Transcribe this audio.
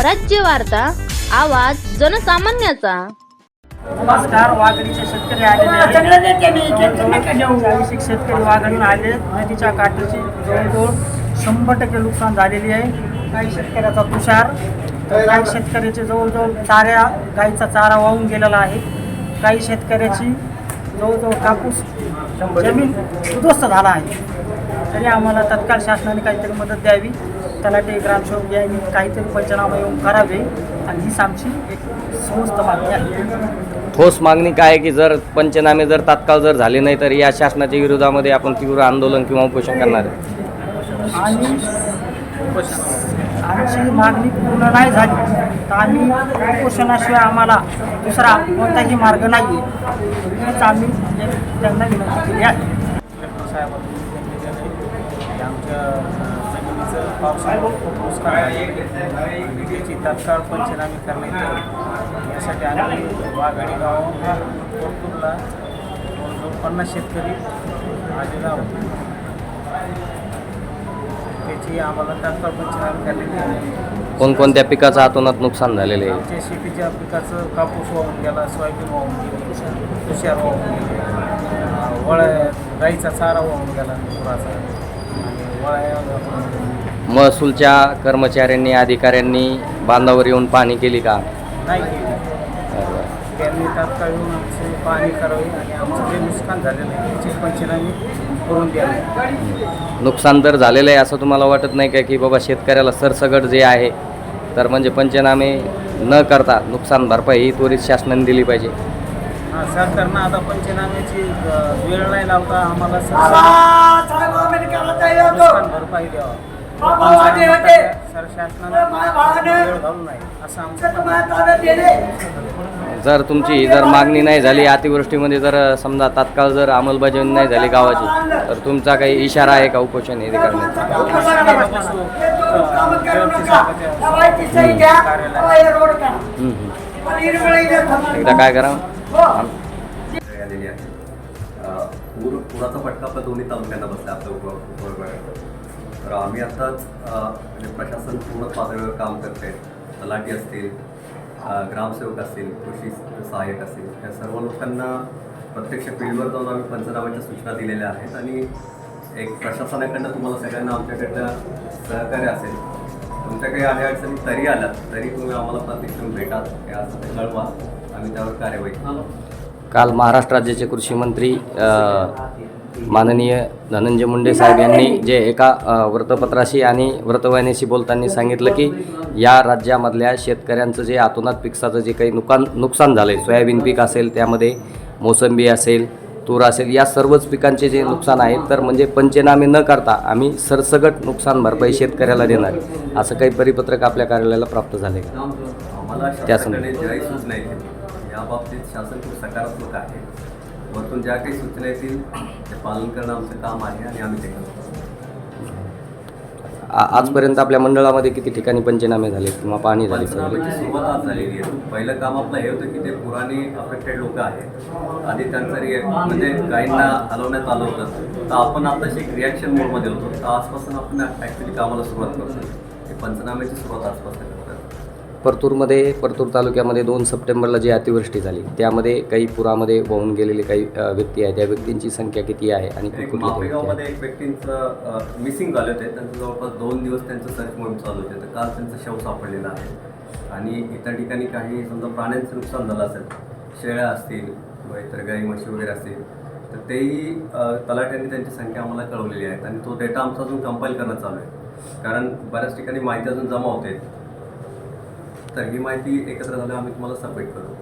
स्वराज्य वार्ता आवाज जनसामान्याचा. नमस्कार वाघडीचे शेतकरी आलेले शेतकरी वाघडून आले नदीच्या काठाची जवळजवळ शंभर टक्के नुकसान झालेली आहे. काही शेतकऱ्याचा तुषार तर काही शेतकऱ्याचे जवळजवळ चाऱ्या गाईचा चारा वाहून गेलेला आहे. काही शेतकऱ्याची जवळजवळ कापूस जमीन उद्ध्वस्त झाला आहे. तरी आम्हाला तत्काळ शासनाने काहीतरी मदत द्यावी. तलाठी ग्रामसेवक यांनी काहीतरी पंचनामा येऊन करावे. आणि हीच आमची एक समस्त मागणी आहे. ठोस मागणी काय आहे की जर पंचनामे जर तात्काळ जर झाले नाही तर या शासनाच्या विरोधामध्ये आपण तीव्र आंदोलन किंवा उपोषण करणार आहे? आणि आमची मागणी पूर्ण नाही झाली तर आम्ही उपोषणाशिवाय आम्हाला दुसरा कोणताही मार्ग नाही हीच आम्ही एक त्यांना विनंती केली आहे. खूप नुकसान त्याची तात्काळ पंचनामे करण्यात यावी यासाठी आम्ही वाघाडी गाव कोरतूरला जवळजवळ पन्नास शेतकरी आलेलो आहोत त्याची आम्हाला तात्काळ पंचनामे करण्यात यावी कोणकोणत्या पिकाचं आतोनात नुकसान झालेलं आहे? आमच्या शेतीच्या पिकाचं कापूस वाहून गेला सोयाबीन वाहून गेली तुषार वाहून गेले अं, वळ्या गाईचा चारा वाहून गेला पुराचा आणि वळ्या महसूलच्या कर्मचाऱ्यांनी अधिकाऱ्यांनी बांधावर येऊन पाहणी केली का? नाही केली. त्यांनी तात्काळ येऊन आमचे पाहणी करावी आणि आमचं जे नुकसान झालेलं आहे त्याचे पंचनामे करून द्यावे. नुकसान तर झालेलं आहे असं तुम्हाला वाटत नाही का की बाबा शेतकऱ्याला सरसगट जे आहे तर म्हणजे पंचनामे न करता नुकसान भरपाई ही त्वरित शासनाने दिली पाहिजे? हां सरकारनं आता पंचनाम्याची वेळ नाही लावता आम्हाला सरसकट नुकसान भरपाई द्यावा. सर शासनानं. जर तुमची ही जर मागणी नाही झाली अतिवृष्टीमध्ये जर समजा तात्काळ जर अंमलबजावणी नाही झाली गावाची तर तुमचा काही इशारा आहे का उपोषण हे करण्याचा. एकदा काय करा अ, पूर पुराचा फटका आपल्या दोन्ही तालुक्यांना बसला आपल्या तर आम्ही आत्ताच म्हणजे प्रशासन पूर्ण पातळीवर काम करते. तलाठी असतील ग्रामसेवक असतील कृषी सहाय्यक असतील या सर्व लोकांना प्रत्यक्ष फील्डवर जाऊन आम्ही पंचनाम्याच्या सूचना दिलेल्या आहेत आणि एक प्रशासनाकडनं तुम्हाला सगळ्यांना आमच्याकडनं सहकार्य असेल तुमच्या काही अडचणी तरी आल्या तरी तुम्ही आम्हाला प्रत्यक्ष भेटा हे असं ते कळवा आम्ही त्यावर कार्यवाही करू. काल महाराष्ट्र राज्याचे कृषी मंत्री माननीय धनंजय मुंडे साहेब यांनी जे एका वृत्तपत्राशी आणि वृत्तवाहिनीशी बोलताना सांगितलं की या राज्यामधल्या शेतकऱ्यांचं जे आतोनात पिकाचं जे काही नुकसान नुकसान झालं आहे सोयाबीन पीक असेल त्यामध्ये मोसंबी असेल तूर असेल या सर्वच पिकांचे जे नुकसान आहे तर म्हणजे पंचनामे न करता आम्ही सरसगट नुकसान भरपाई शेतकऱ्याला देणार. असं काही परिपत्रक आपल्या कार्यालयाला प्राप्त झाले का त्या शासनाने ज्याही सूचना येतील या बाबतीत शासन खूप सकारात्मक आहे. वरतून ज्या काही सूचना येतील ते पालन करणं आमचं काम आहे आणि आम्ही ते करतो. आ- आजपर्यंत आपल्या मंडळामध्ये किती ठिकाणी पंचनामे झाले किंवा पाणी झाले पंचनाम्याची सुरुवात आज झालेली आहे. पहिलं काम आपलं हे होतं की ते पुराणे अफेक्टेड लोक आहेत. आधी त्यांचं रिॲक्ट म्हणजे गायींना हलवण्यात आलं होतं. तर आपण आताशी एक रिॲक्शन मोडमध्ये होतो. तर आजपासून आपण ॲक्च्युली कामाला सुरुवात करतो ते पंचनाम्याची सुरुवात आजपासून. परतूरमध्ये परतूर तालुक्यामध्ये दोन सप्टेंबरला जी अतिवृष्टी झाली त्यामध्ये काही पुरामध्ये वाहून गेलेले काही व्यक्ती आहेत. त्या व्यक्तींची संख्या किती आहे आणि एक व्यक्तींचं मिसिंग झाले होते. त्यांचं जवळपास दोन दिवस त्यांचं सर्च मोहीम चालू होते. तर काल त्यांचं शव सापडलेलं आहे. आणि इतर ठिकाणी काही समजा प्राण्यांचं नुकसान झालं असेल शेळ्या असतील किंवा इतर गाई म्हशी वगैरे असतील तर तेही अ, तलाट्यांनी त्यांची संख्या आम्हाला कळवलेली आहेत आणि तो डेटा आमचा अजून कंपाईल करणं चालू आहे. कारण बऱ्याच ठिकाणी माहिती अजून जमा होते. तर ही माहिती एकत्र झाल्यावर आम्ही तुम्हाला सबमिट करू.